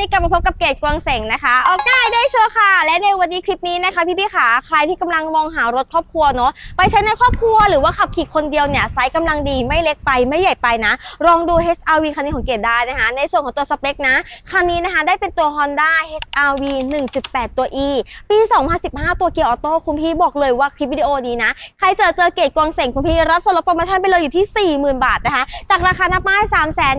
นี้กลับมาพบกับเกดกวางเสงนะคะ ออกง่าได้ชัวร์ค่ะ และในวันนี้คลิปนี้นะคะ พี่พี่ๆขาใครที่กำลังมองหารถครอบครัวเนาะไปใช้ในครอบครัวหรือว่าขับขี่คนเดียวเนี่ยไซส์กำลังดีไม่เล็กไปไม่ใหญ่ไปนะ ลองดู HRV คันนี้ของเกดได้นะคะ ในส่วนของตัวสเปคนะคันนี้นะคะได้เป็นตัว Honda HRV 1.8 ตัว E ปี 2015 ตัวเกียร์ออโต้คุณพี่บอกเลยว่าคลิปวิดีโอนี้นะ ใครเจอเจอเกตกวางเสงคุณพี่รับส่วนลดโปรโมชั่นไปเลยอยู่ที่ 40,000 บาทนะคะจากราคาหน้าป้าย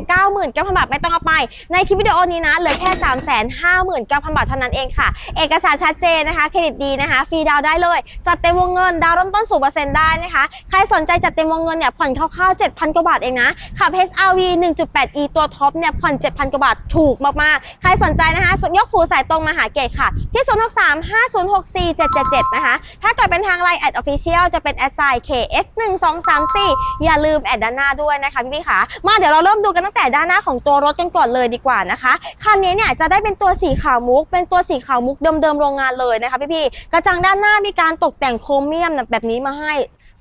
399,000บาทไม่ต้องเอาไปในคลิปวิดีโอนี้นะเหลือแค่ค่359,000 บาทเท่านั้นเองค่ะ เอกสารชัดเจนนะคะ เครดิตดีนะคะ ฟรีดาวได้เลย จัดเต็มวงเงิน ดาวน์เริ่มต้น0%ได้นะคะ ใครสนใจจัดเต็มวงเงินเนี่ยผ่อนคร่าวๆ7,000 กว่าบาทเองนะ ขับ HRV 1.8e ตัวท็อปเนี่ยผ่อน 7,000 กว่าบาทถูกมากๆ ใครสนใจนะคะยกหูสายตรงมาหาเกตค่ะ ที่ 063 506 4777 นะคะ ถ้าเกิดเป็นทางไลน์แอดออฟฟิเชียลจะเป็นแอดไซน์ KS 1 2 3 4 อย่าลืมแอดด้านหน้าด้วยนะคะพี่พี่ๆค่ะมาเดี๋ยวเราเริ่มดูกันตั้งแต่ด้านหน้าของตัวรถกันก่อนเลยดีกว่านะคะคันนี้เนี่ยจะได้เป็นตัวสีขาวมุก เป็นตัวสีขาวมุกเดิมๆโรงงานเลยนะคะพี่พี่ๆกระจังด้านหน้ามีการตกแต่งโครเมียมแบบนี้มาให้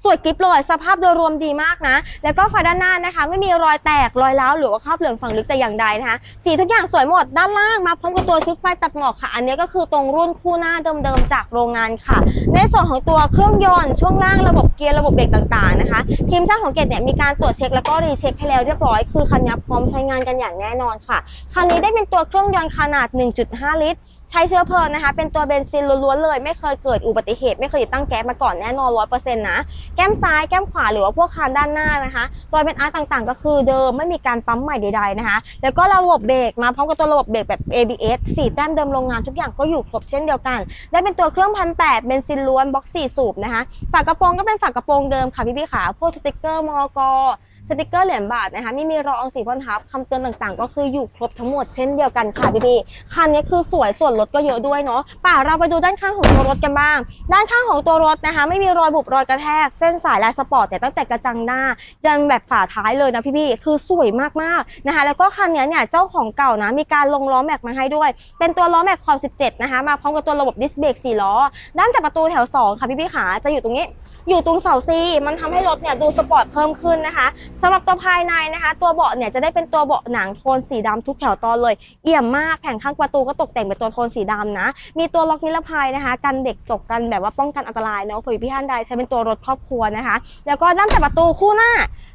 สวยกริบเลยสภาพโดยรวมดีมากนะ แล้วก็ไฟด้านหน้านะคะ ไม่มีรอยแตกรอยร้าวหรือว่าคราบเหลืองฝังลึกแต่อย่างใดนะคะ สีทุกอย่างสวยหมดด้านล่างมาพร้อมกับตัวชุดไฟตัดหมอกค่ะ อันนี้ก็คือตรงรุ่นคู่หน้าเดิมๆจากโรงงานค่ะ ในส่วนของตัวเครื่องยนต์ช่วงล่างระบบเกียร์ระบบเบรกต่างๆนะคะ ทีมช่างของเกตเนี่ยมีการตรวจเช็คแล้วก็รีเช็คให้แล้วเรียบร้อยคือคันนี้พร้อมใช้งานกันอย่างแน่นอนค่ะคันนี้ได้เป็นตัวเครื่องยนต์ขนาด 1.5 ลิตรใช้เชื้อเพลิงนะคะ เป็นตัวเบนซินล้วนๆเลย ไม่เคยเกิดอุบัติเหตุ ไม่เคยติดตั้งแก๊สมาก่อนแน่นอน100%นะแก้มซ้ายแก้มขวาหรือว่าพวกคานด้านหน้านะคะรอยเป็นอาร์ตต่างๆ ก็คือเดิมไม่มีการปั๊มใหม่ใดๆนะคะ แล้วก็ระบบเบรกมาพร้อมกับตัวระบบเบรกแบบ ABS สี่แต้มเดิมโรงงานทุกอย่างก็อยู่ครบเช่นเดียวกัน ได้เป็นตัวเครื่องพันแปดเบนซินล้วนบ็อกสี่สูบนะคะฝากระโปรงก็เป็นฝากระโปรงเดิมค่ะพี่ๆขาพวกสติกเกอร์มอกสติกเกอร์เหรียญบาทนะคะไม่มีรองสีพ่นทับคำเตือนต่างๆ ก็คืออยู่ครบทั้งหมดเช่นเดียวกันค่ะพี่ๆคันนี้คือสวยส่วนลดก็เยอะด้วยเนาะป่าเราไปดูด้านข้างของตัวรถกันบ้าง ด้านข้างของตัวรถนะคะ ไม่มีรอยบุบรอยกระแทกเส้นสายลายสปอร์ตแต่ตั้งแต่กระจังหน้ายันแบบฝาท้ายเลยนะพี่ๆคือสวยมากๆนะคะ แล้วก็คันนี้เนี่ยเจ้าของเก่านะมีการลงล้อแม็กมาให้ด้วย เป็นตัวล้อแม็กคอม17 นะคะ มาพร้อมกับตัวระบบดิสเบรก4ล้อ ด้านจากประตูแถว 2 ค่ะพี่ๆขาจะอยู่ตรงนี้อยู่ตรงเสาซีมันทำให้รถเนี่ยดูสปอร์ตเพิ่มขึ้นนะคะสำหรับตัวภายในนะคะ ตัวเบาะเนี่ยจะได้เป็นตัวเบาะหนังโทนสีดำทุกแถวตอนเลย เอี่ยมมากแผงข้างประตูก็ตกแต่งเป็นตัวโทนสีดำนะ มีตัวล็อกนิรภัยนะคะ กันเด็กตกกันแบบว่าป้องกันอันตรายเนาะเผื่พี่ท่านใดใช้เป็นตัวรถครอบครัวนะคะ แล้วก็ด้านจับประตูคู่หน้า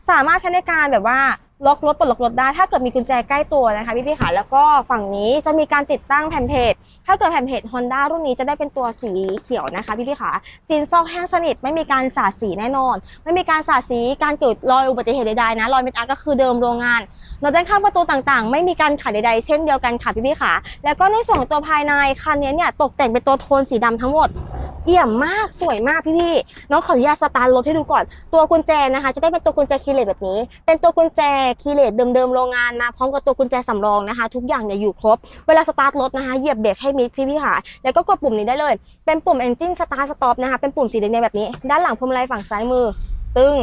สามารถใช้ในการแบบว่า ล็อกรถปลดล็อกรถได้ ถ้าเกิดมีกุญแจใกล้ตัวนะคะพี่พี่ขาแล้วก็ฝั่งนี้จะมีการติดตั้งแผ่นเพจถ้าเกิดแผ่นเพจ Honda รุ่นนี้จะได้เป็นตัวสีเขียวนะคะพี่พี่ขาซีนซอกแห้งสนิทไม่มีการสาดสีแน่นอน ไม่มีการสาดสีการเกิดรอยอุบัติเหตุใดๆนะรอยเม็ดอาร์ก็คือเดิมโรงงานนอกจากข้างประตูต่างๆ ไม่มีการขัดใดๆ เช่นเดียวกันค่ะพี่พี่ขาแล้วก็ในส่วนของตัวภายในคันนี้เนี่ยตกแต่งเป็นตัวโทนสีดำทั้งหมดเอี่ยมมากสวยมากพี่พี่น้องขออนุญาตสตาร์ทรถให้ดูก่อน ตัวกุญแจนะคะ จะได้เป็นตัวกุญแจคีย์เลสแบบนี้ เป็นตัวกุญแจคีย์เลตเดิมๆโรงงานมาพร้อมกับตัวกุญแจสำรองนะคะ ทุกอย่างเนี่ยอยู่ครบ เวลาสตาร์ทรถนะคะเหยียบเบรกให้มิดพี่พี่ๆค่ะแล้วก็กดปุ่มนี้ได้เลย เป็นปุ่ม engine start stop นะคะเป็นปุ่มสีแดงๆแบบนี้ ด้านหลังพวงมาลัยฝั่งซ้ายมือ ตึง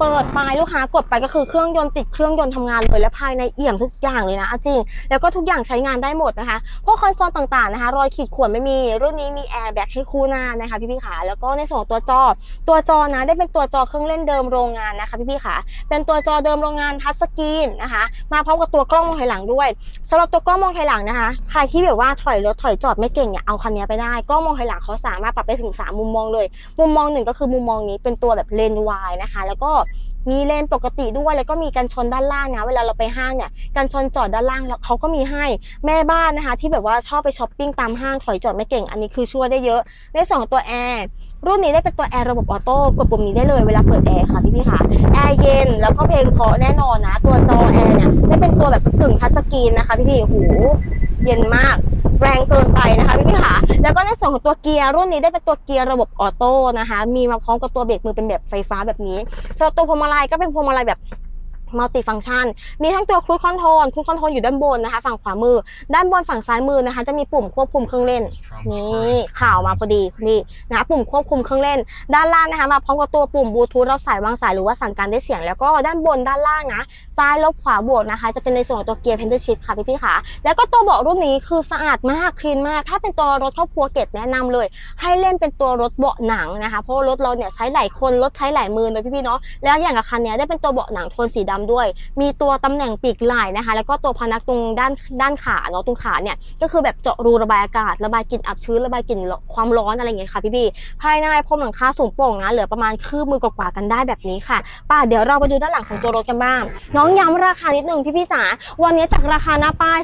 เปิดไปลูกค้ากดไปก็คือเครื่องยนต์ติดเครื่องยนต์ทำงานเลยและภายในเอี่ยมทุกอย่างเลยนะเอาจริง แล้วก็ทุกอย่างใช้งานได้หมดนะคะ พวกคอนโซลต่างๆนะคะ รอยขีดข่วนไม่มี รุ่นนี้มีแอร์แบ็กให้คู่หน้านะคะพี่ๆขาแล้วก็ในส่วนตัวจอ ตัวจอนะได้เป็นตัวจอเครื่องเล่นเดิมโรงงานนะคะพี่ๆขาเป็นตัวจอเดิมโรงงานทัชสกรีนนะคะ มาพร้อมกับตัวกล้องมองถอยหลังด้วยสำหรับตัวกล้องมองถอยหลังนะคะใครที่แบบว่าถอยรถถอยจอดไม่เก่งเนี่ยเอาคันนี้ไปได้กล้องมองถอยหลังเขาสามารถปรับได้ถึง3มุมมองเลย มุมมองหนึ่งก็คือมุมมองนี้เป็นตัวแบบเลนส์วายนะคะ แล้วก็มีเลนปกติด้วยแล้วก็มีกันชนด้านล่างนะเวลาเราไปห้างเนี่ยกันชนจอดด้านล่างแล้วเขาก็มีให้แม่บ้านนะคะ ที่แบบว่าชอบไปช้อปปิ้งตามห้างถอยจอดไม่เก่งอันนี้คือช่วยได้เยอะในส่วนของตัวแอร์รุ่นนี้ได้เป็นตัวแอร์ระบบออโต้กดปุ่มนี้ได้เลยเวลาเปิดแอร์ค่ะพี่พี่ค่ะแอร์เย็นแล้วก็เพลงเพราะแน่นอนนะ ตัวจอแอร์เนี่ยได้เป็นตัวแบบกึ่งทัชสกรีนนะคะพี่พี่โอ้โหเย็นมากแรงเกินไปนะคะ ส่วนของตัวเกียร์รุ่นนี้ได้เป็นตัวเกียร์ระบบออโต้นะคะ มีมาพร้อมกับตัวเบรกมือเป็นแบบไฟฟ้าแบบนี้สำหรับตัวพวงมาลัยก็เป็นพวงมาลัยแบบ มัลติฟัง c t ชันมีทั้งตัวครูคอนโทรลครูคอนโทรลอยู่ด้านบนนะคะ ฝั่งขวามือ ด้านบนฝั่งซ้ายมือนะคะ จะมีปุ่มควบคุมเครื่องเล่นนี่ข่าวมาพอดีคุณพี่นะคะปุ่มควบคุมเครื่องเล่น ด้านล่างนะคะมาพร้อมกับตัวปุ่มบลูทูธเราสายวางสายหรือว่าสั่งการได้เสียง แล้วก็ด้านบนด้านล่างนะซ้ายลบขวาบวกนะคะ จะเป็นในส่วนของตัวเกียร์เพนเ e อร์ชิพค่ะพี่พี่ๆค่ะแล้วก็ตัวเบาะรุ่นนี้คือสะอาดมากคลีนมาก ถ้าเป็นตัวรถครอบครัวเกตแนะนำเลย ให้เล่นเป็นตัวรถเบาะหนังนะคะ เพราะว่ารถเราเนี่ยใช้หลายคนรถใช้หลายมือเลยพี่ๆเนาะแล้วอย่างกับคันเนี้ยได้เป็นตัวเบาะหนังโทนสีดำำด้วย มีตัวตำแหน่งปีกไหล่นะคะ แล้วก็ตัวพนักตรงด้านด้านขาเนาะตรงขาเนี่ยก็คือแบบเจาะรูระบายอากาศ ระบายกลิ่นอับชื้นระบายกลิ่นความร้อนอะไรอย่างเงี้ยค่ะพี่ๆภายในพรมหลังคาสูงโปร่งนะเหลือประมาณคืบมือกว่ากันได้แบบนี้ค่ะป่าเดี๋ยวเราไปดูด้านหลังของตัวรถกันบ้าง น้องย้ำราคานิดนึงพี่ๆจ๋าวันนี้จากราคาหน้าป้าย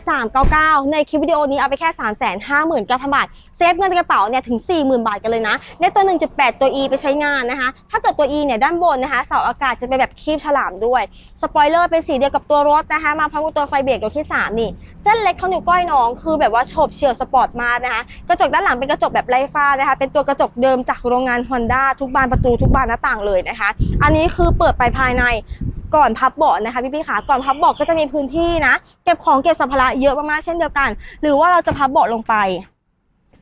399 ในคลิปวิดีโอนี้เอาไปแค่ 359,000 บาทเซฟเงินในกระเป๋าเนี่ยถึง 40,000 บาทกันเลยนะได้ตัว 1.8 ตัว E ไปใช้งานนะคะ ถ้าเกิดตัว E เนี่ยด้านบนนะคะเสาอากาศจะเป็นแบบคีบฉลามด้วยสปอยเลอร์เป็นสีเดียวกับตัวรถนะคะ มาพร้อมกับตัวไฟเบรกตัวที่ 3 นี่ เส้นเล็กเท่านิ้วก้อยน้อง คือแบบว่าโฉบเฉี่ยวสปอร์ตมากนะคะ กระจกด้านหลังเป็นกระจกแบบไร้ฝ้านะคะ เป็นตัวกระจกเดิมจากโรงงาน Honda ทุกบานประตูทุกบานหน้าต่างเลยนะคะ อันนี้คือเปิดไปภายในก่อนพับเบาะนะคะพี่ๆขาก่อนพับเบาะก็จะมีพื้นที่นะ เก็บของเก็บสัมภาระเยอะมากๆเช่นเดียวกัน หรือว่าเราจะพับเบาะลงไป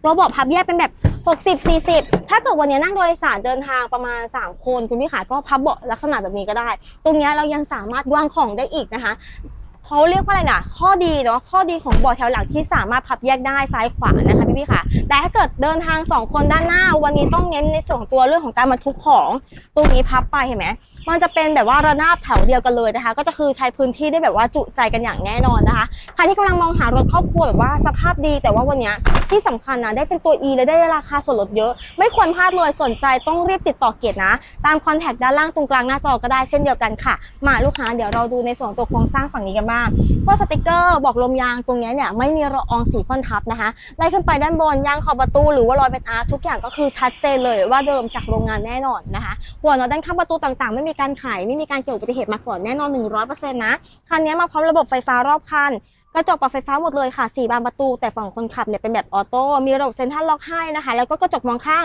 ตัวเบอกพับแยกเป็นแบบ 60 40 ถ้าเกิดวันนี้นั่งโดยสารเดินทางประมาณ 3 คน คุณพี่ขาก็พับเบาะลักษณะแบบนี้ก็ได้ ตรงนี้เรายังสามารถวางของได้อีกนะคะ เขาเรียกว่าอะไรนะข้อดีเนาะข้อดีของเบาะแถวหลังที่สามารถพับแยกได้ซ้ายขวานะคะพี่พี่ๆค่ะ แต่ถ้าเกิดเดินทาง 2 คนด้านหน้า วันนี้ต้องเน้นในส่วนของตัวเรื่องของการบรรทุกของตรงนี้พับไปเห็นไหมมันจะเป็นแบบว่าระนาบแถวเดียวกันเลยนะคะ ก็จะคือใช้พื้นที่ได้แบบว่าจุใจกันอย่างแน่นอนนะคะใครที่กำลังมองหารถครอบครัวแบบว่าสภาพดี แต่ว่าวันนี้ที่สำคัญนะได้เป็นตัว E และได้ราคาส่วนลดเยอะ ไม่ควรพลาดเลยสนใจต้องรีบติดต่อเกียรตินะ ตามคอนแทคด้านล่างตรงกลางหน้าจอก็ได้เช่นเดียวกันค่ะ มาลูกค้าเดี๋ยวเราดูในส่วนตัวโครงสร้างฝั่งนี้กันบ้างพวกสติกเกอร์บอกลมยางตรงนี้เนี่ยไม่มีละอองสีพ่นทับนะคะไล่ขึ้นไปด้านบนยางขอบประตูหรือว่ารอยเป็นอาร์ทุกอย่างก็คือชัดเจนเลยว่าเดิมจากโรงงานแน่นอนนะคะหัวน็อตด้านข้างประตูต่างๆ ไม่มีการไขไม่มีการเกิดอุบัติเหตุมาก่อนแน่นอน 100%นะคันนี้มาพร้อมระบบไฟฟ้ารอบคันกระจกปรับไฟฟ้าหมดเลยค่ะ 4 บานประตู แต่ฝั่งคนขับเนี่ยเป็นแบบออโต้ มีระบบเซ็นทรัลล็อกให้นะคะ แล้วก็กระจกมองข้าง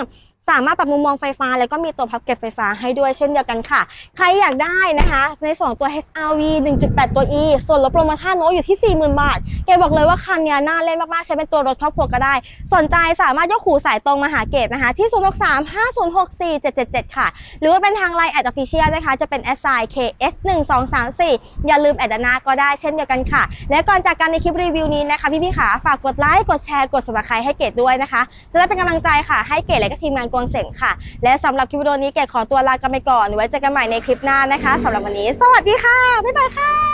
สามารถปรับมุมมองไฟฟ้า แล้วก็มีตัวพับเก็บไฟฟ้าให้ด้วยเช่นเดียวกันค่ะ ใครอยากได้นะคะ ในส่วนของตัว HRV 1.8 ตัว E ส่วนลดโปรโมชั่นโน้อยู่ที่ 40,000 บาทเกบอกเลยว่าคันนี้น่าเล่นมาก ๆ ใช้เป็นตัวรถครอบครัวก็ได้ สนใจสามารถยกหูสายตรงมาหาเกดนะคะ ที่ 0635064777 ค่ะ หรือว่าเป็นทางไลน์แอดออฟฟิเชียลนะคะ จะเป็น s i KS 1 2 3 4อย่าลืมแอดดานาก็ได้เช่นเดียวกันค่ะ และก่อนจากกันในคลิปรีวิวนี้นะคะพี่ๆขาฝากกดไลค์กดแชร์กด subscribe ให้เกดด้วยนะคะ จะได้เป็นกำลังใจค่ะให้เกดและก็ทีมงานกวงเสงค่ะ และสำหรับคลิปวิดีโอนี้เกดขอตัวลากันไปก่อนไว้เจอกันใหม่ในคลิปหน้านะคะสำหรับวันนี้ สวัสดีค่ะ บ๊ายบายค่ะ